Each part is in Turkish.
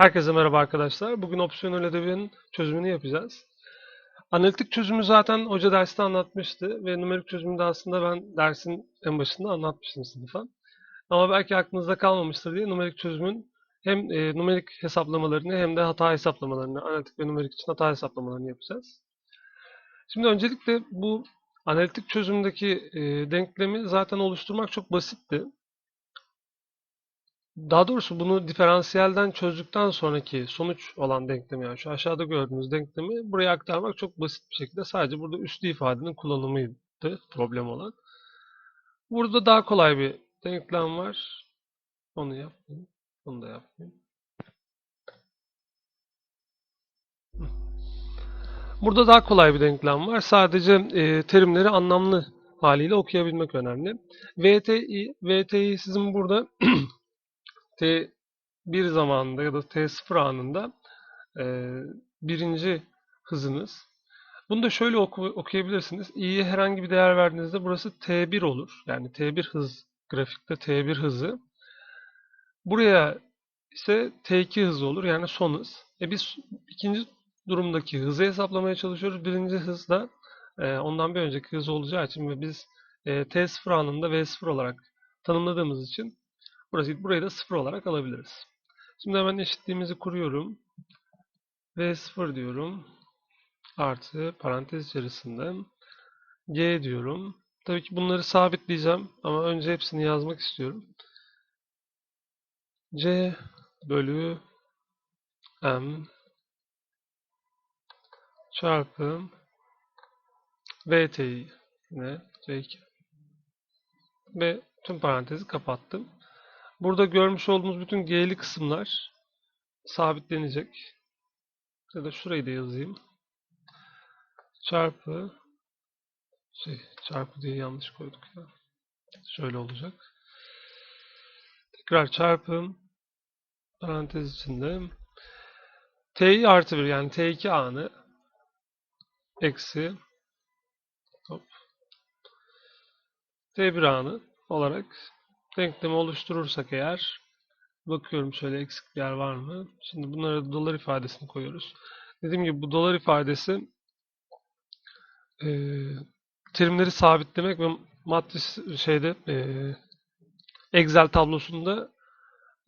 Herkese merhaba arkadaşlar. Bugün opsiyonel ödevin çözümünü yapacağız. Analitik çözümü zaten hoca derste anlatmıştı ve numerik çözümü de aslında ben dersin en başında anlatmıştım sınıfa. Ama belki aklınızda kalmamıştır diye numerik çözümün hem e, numerik hesaplamalarını hem de hata hesaplamalarını, analitik ve numerik için hata hesaplamalarını yapacağız. Şimdi öncelikle bu analitik çözümdeki e, denklemi zaten oluşturmak çok basitti. Daha doğrusu bunu diferansiyelden çözdükten sonraki sonuç olan denklemi yani şu aşağıda gördüğünüz denklemi buraya aktarmak çok basit bir şekilde sadece burada üslü ifadenin kullanımıydı problem olan. Burada daha kolay bir denklem var. Onu yapmayayım. Onu da yapmayayım. Burada daha kolay bir denklem var. Sadece e, terimleri anlamlı haliyle okuyabilmek önemli. VTI, VTI sizin burada T1 zamanında ya da T0 anında e, birinci hızınız. Bunu da şöyle oku, okuyabilirsiniz. i'ye herhangi bir değer verdiğinizde burası T1 olur. Yani T1 hız grafikte T1 hızı. Buraya ise T2 hızı olur. Yani son hız. E biz ikinci durumdaki hızı hesaplamaya çalışıyoruz. Birinci hız da e, ondan bir önceki hız olacağı için ve biz e, T0 anında V0 olarak tanımladığımız için Burası, burayı da 0 olarak alabiliriz. Şimdi hemen eşitliğimizi kuruyorum. V0 diyorum. Artı parantez içerisinde G diyorum. Tabii ki bunları sabitleyeceğim ama önce hepsini yazmak istiyorum. C bölü M çarpı VT'yi yine C2 ve tüm parantezi kapattım. Burada görmüş olduğunuz bütün G'li kısımlar sabitlenecek. Ya da şurayı da yazayım. Çarpı şey çarpı diye yanlış koyduk ya. Şöyle olacak. Tekrar çarpım parantez içinde T'yi artı 1 yani T2 anı eksi hop, T1 anı olarak denklemi oluşturursak eğer bakıyorum şöyle eksik bir yer var mı? Şimdi bunlara dolar ifadesini koyuyoruz. Dediğim gibi bu dolar ifadesi e, terimleri sabitlemek ve matris şeyde e, Excel tablosunda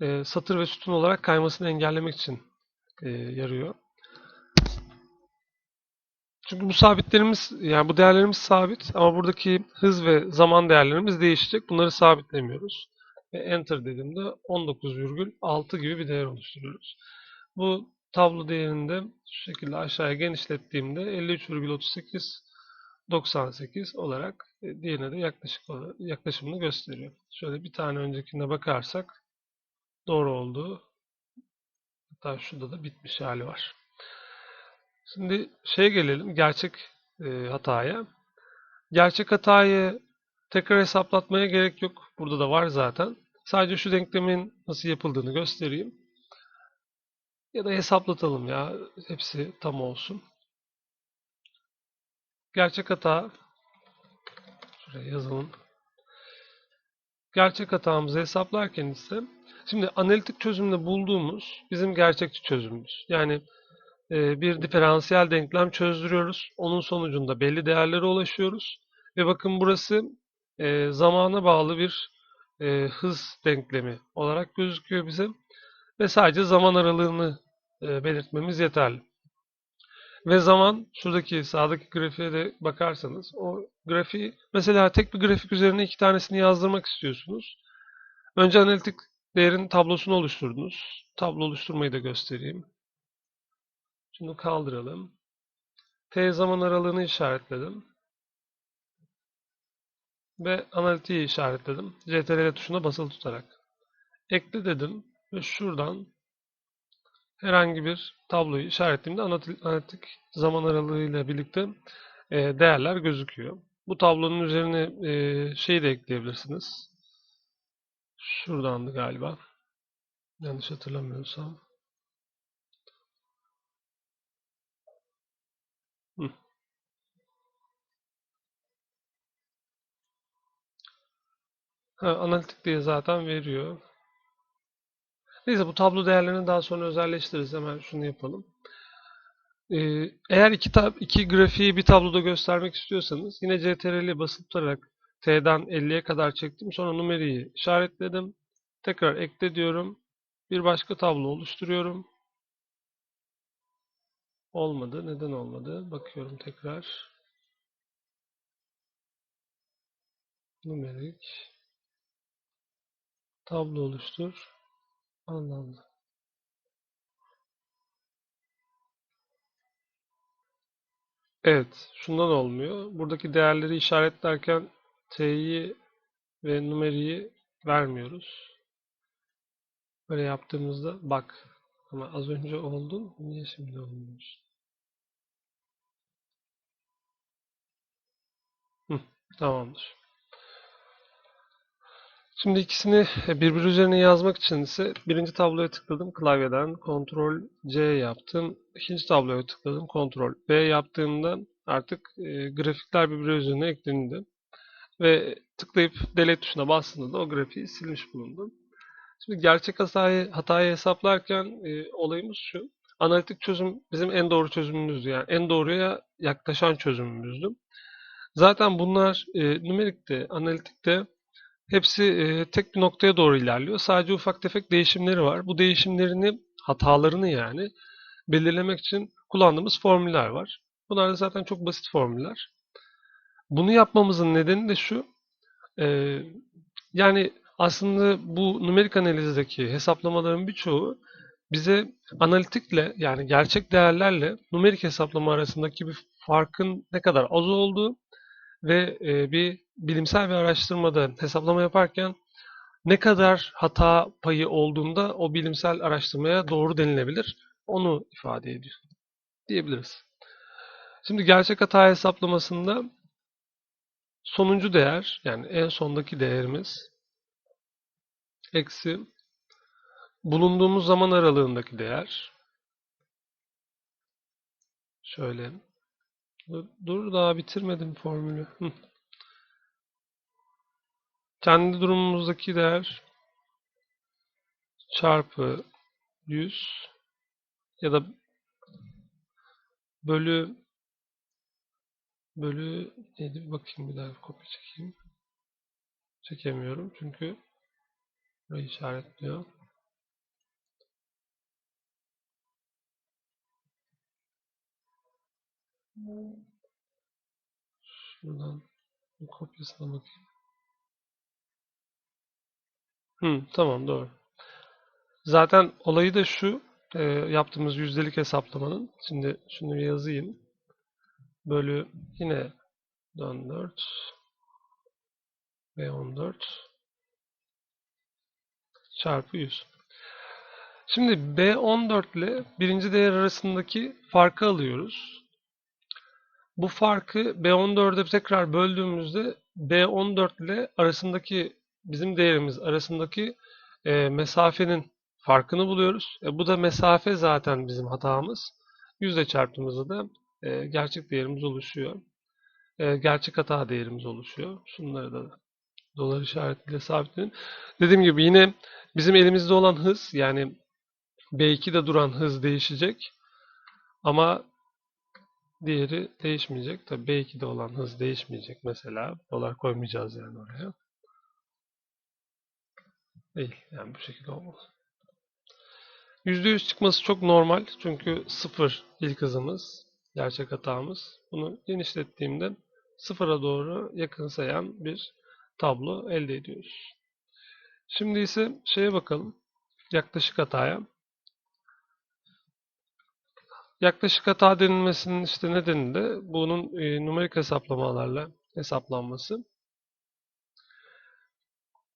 e, satır ve sütun olarak kaymasını engellemek için e, yarıyor. Çünkü bu sabitlerimiz, yani bu değerlerimiz sabit ama buradaki hız ve zaman değerlerimiz değişecek. Bunları sabitlemiyoruz. Ve Enter dediğimde 19,6 gibi bir değer oluşturuyoruz. Bu tablo değerinde şu şekilde aşağıya genişlettiğimde 53,38 98 olarak e, diğerine de yaklaşık yaklaşımını gösteriyor. Şöyle bir tane öncekine bakarsak doğru olduğu hatta şurada da bitmiş hali var. Şimdi şeye gelelim gerçek e, hataya. Gerçek hatayı tekrar hesaplatmaya gerek yok. Burada da var zaten. Sadece şu denklemin nasıl yapıldığını göstereyim. Ya da hesaplatalım ya. Hepsi tam olsun. Gerçek hata şuraya yazalım. Gerçek hatamızı hesaplarken ise şimdi analitik çözümde bulduğumuz bizim gerçekçi çözümümüz. Yani bir diferansiyel denklem çözdürüyoruz. Onun sonucunda belli değerlere ulaşıyoruz. Ve bakın burası e, zamana bağlı bir e, hız denklemi olarak gözüküyor bize. Ve sadece zaman aralığını belirtmemiz yeterli. Ve zaman, şuradaki sağdaki grafiğe de bakarsanız, o grafiği, mesela tek bir grafik üzerine iki tanesini yazdırmak istiyorsunuz. Önce analitik değerin tablosunu oluşturdunuz. Tablo oluşturmayı da göstereyim. Şunu kaldıralım. T zaman aralığını işaretledim. Ve analitiği işaretledim. CTRL tuşuna basılı tutarak. Ekle dedim ve şuradan herhangi bir tabloyu işaretlediğimde analitik zaman aralığıyla birlikte e, değerler gözüküyor. Bu tablonun üzerine e, şey de ekleyebilirsiniz. Şuradandı galiba. Yanlış hatırlamıyorsam. Analitik diye zaten veriyor. Neyse bu tablo değerlerini daha sonra özelleştiririz. Hemen şunu yapalım. Ee, eğer iki, tab iki grafiği bir tabloda göstermek istiyorsanız yine CTRL'i basıp tutarak T'den 50'ye kadar çektim. Sonra numarayı işaretledim. Tekrar ekle diyorum. Bir başka tablo oluşturuyorum. Olmadı. Neden olmadı? Bakıyorum tekrar. Numerik. Tablo oluştur. Allah. Evet. Şundan olmuyor. Buradaki değerleri işaretlerken T'yi ve numarayı vermiyoruz. Böyle yaptığımızda bak ama az önce oldun niye şimdi olmuyor? Hı, tamamdır. Şimdi ikisini birbiri üzerine yazmak için ise birinci tabloya tıkladım klavyeden Ctrl C yaptım. İkinci tabloya tıkladım Ctrl V yaptığımda artık e, grafikler birbiri üzerine eklendi. Ve tıklayıp delete tuşuna bastığında da o grafiği silmiş bulundum. Şimdi gerçek hatayı, hatayı hesaplarken e, olayımız şu. Analitik çözüm bizim en doğru çözümümüzdü. Yani en doğruya yaklaşan çözümümüzdü. Zaten bunlar e, nümerikte, analitikte hepsi e, tek bir noktaya doğru ilerliyor. Sadece ufak tefek değişimleri var. Bu değişimlerini, hatalarını yani belirlemek için kullandığımız formüller var. Bunlar da zaten çok basit formüller. Bunu yapmamızın nedeni de şu. E, yani aslında bu numerik analizdeki hesaplamaların birçoğu bize analitikle yani gerçek değerlerle numerik hesaplama arasındaki bir farkın ne kadar az olduğu ve e, bir bilimsel bir araştırmada hesaplama yaparken ne kadar hata payı olduğunda o bilimsel araştırmaya doğru denilebilir. Onu ifade ediyor diyebiliriz. Şimdi gerçek hata hesaplamasında sonuncu değer yani en sondaki değerimiz eksi bulunduğumuz zaman aralığındaki değer şöyle dur, dur daha bitirmedim formülü. Hı. Kendi durumumuzdaki değer çarpı 100 ya da bölü bölü neydi bakayım bir daha kopya çekeyim. Çekemiyorum çünkü burayı işaretliyor. Şuradan bir kopyasına bakayım. Hı, tamam doğru. Zaten olayı da şu e, yaptığımız yüzdelik hesaplamanın. Şimdi şunu bir yazayım. Bölü yine 14 ve 14 çarpı 100. Şimdi B14 ile birinci değer arasındaki farkı alıyoruz. Bu farkı B14'e tekrar böldüğümüzde B14 ile arasındaki bizim değerimiz arasındaki e, mesafenin farkını buluyoruz. E, bu da mesafe zaten bizim hatamız. Yüzde çarptığımızda da e, gerçek değerimiz oluşuyor. E, gerçek hata değerimiz oluşuyor. Şunları da dolar işaretiyle sabitledim. Dediğim gibi yine bizim elimizde olan hız yani B2'de duran hız değişecek. Ama diğeri değişmeyecek. Tabii B2'de olan hız değişmeyecek mesela. Dolar koymayacağız yani oraya. Değil. Yani bu şekilde olmaz. %100 çıkması çok normal. Çünkü sıfır ilk hızımız. Gerçek hatamız. Bunu genişlettiğimde sıfıra doğru yakınsayan bir tablo elde ediyoruz. Şimdi ise şeye bakalım. Yaklaşık hataya. Yaklaşık hata denilmesinin işte nedeni de bunun e, numerik hesaplamalarla hesaplanması.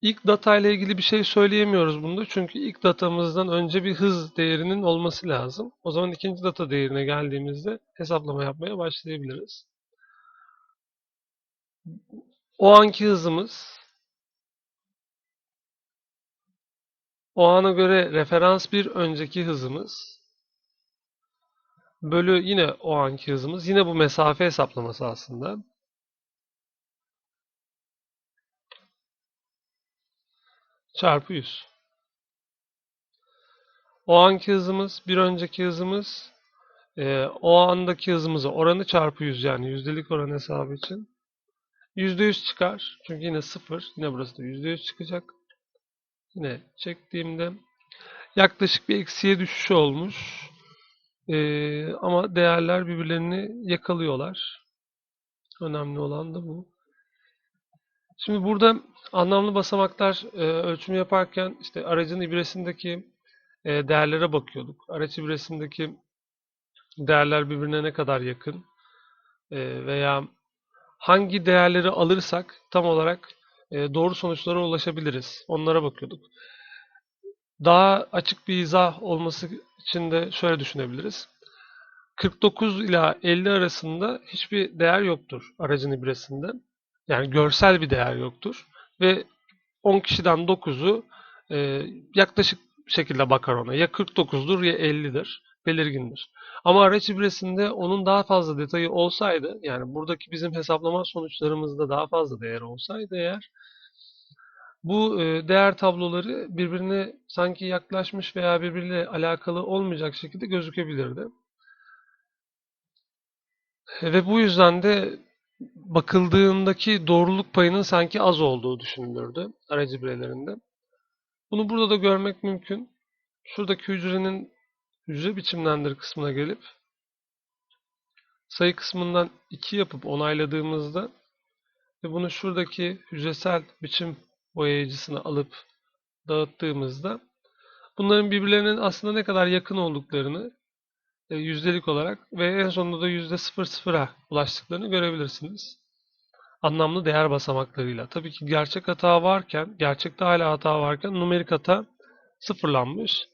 İlk data ile ilgili bir şey söyleyemiyoruz bunda. Çünkü ilk datamızdan önce bir hız değerinin olması lazım. O zaman ikinci data değerine geldiğimizde hesaplama yapmaya başlayabiliriz. O anki hızımız o ana göre referans bir önceki hızımız bölü yine o anki hızımız. Yine bu mesafe hesaplaması aslında. Çarpı 100. o anki hızımız, bir önceki hızımız, e, o andaki hızımızı oranı çarpı 100 yani yüzdelik oran hesabı için. %100 çıkar. Çünkü yine 0. Yine burası da %100 çıkacak. Yine çektiğimde yaklaşık bir eksiye düşüş olmuş. Ee, ama değerler birbirlerini yakalıyorlar. Önemli olan da bu. Şimdi burada anlamlı basamaklar e, ölçümü yaparken işte aracın ibresindeki e, değerlere bakıyorduk. Araç ibresindeki değerler birbirine ne kadar yakın e, veya hangi değerleri alırsak tam olarak e, doğru sonuçlara ulaşabiliriz. Onlara bakıyorduk. Daha açık bir izah olması için de şöyle düşünebiliriz. 49 ila 50 arasında hiçbir değer yoktur aracın ibresinde. Yani görsel bir değer yoktur. Ve 10 kişiden 9'u e, yaklaşık şekilde bakar ona. Ya 49'dur ya 50'dir. Belirgindir. Ama araç ibresinde onun daha fazla detayı olsaydı, yani buradaki bizim hesaplama sonuçlarımızda daha fazla değer olsaydı eğer, bu e, değer tabloları birbirine sanki yaklaşmış veya birbiriyle alakalı olmayacak şekilde gözükebilirdi. Ve bu yüzden de bakıldığındaki doğruluk payının sanki az olduğu düşünülürdü aracı bireylerinde. Bunu burada da görmek mümkün. Şuradaki hücrenin hücre biçimlendir kısmına gelip sayı kısmından 2 yapıp onayladığımızda ve bunu şuradaki hücresel biçim boyayıcısına alıp dağıttığımızda bunların birbirlerinin aslında ne kadar yakın olduklarını yüzdelik olarak ve en sonunda da yüzde sıfır sıfıra ulaştıklarını görebilirsiniz. Anlamlı değer basamaklarıyla. Tabii ki gerçek hata varken, gerçekte hala hata varken numerik hata sıfırlanmış.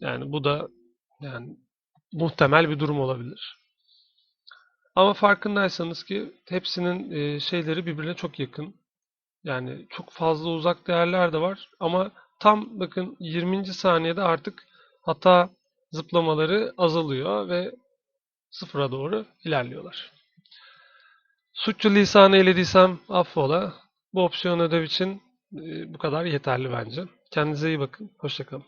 Yani bu da yani muhtemel bir durum olabilir. Ama farkındaysanız ki hepsinin e, şeyleri birbirine çok yakın. Yani çok fazla uzak değerler de var ama tam bakın 20. saniyede artık hata zıplamaları azalıyor ve sıfıra doğru ilerliyorlar. Suçlu lisanı eylediysem affola. Bu opsiyon ödev için e, bu kadar yeterli bence. Kendinize iyi bakın. Hoşçakalın.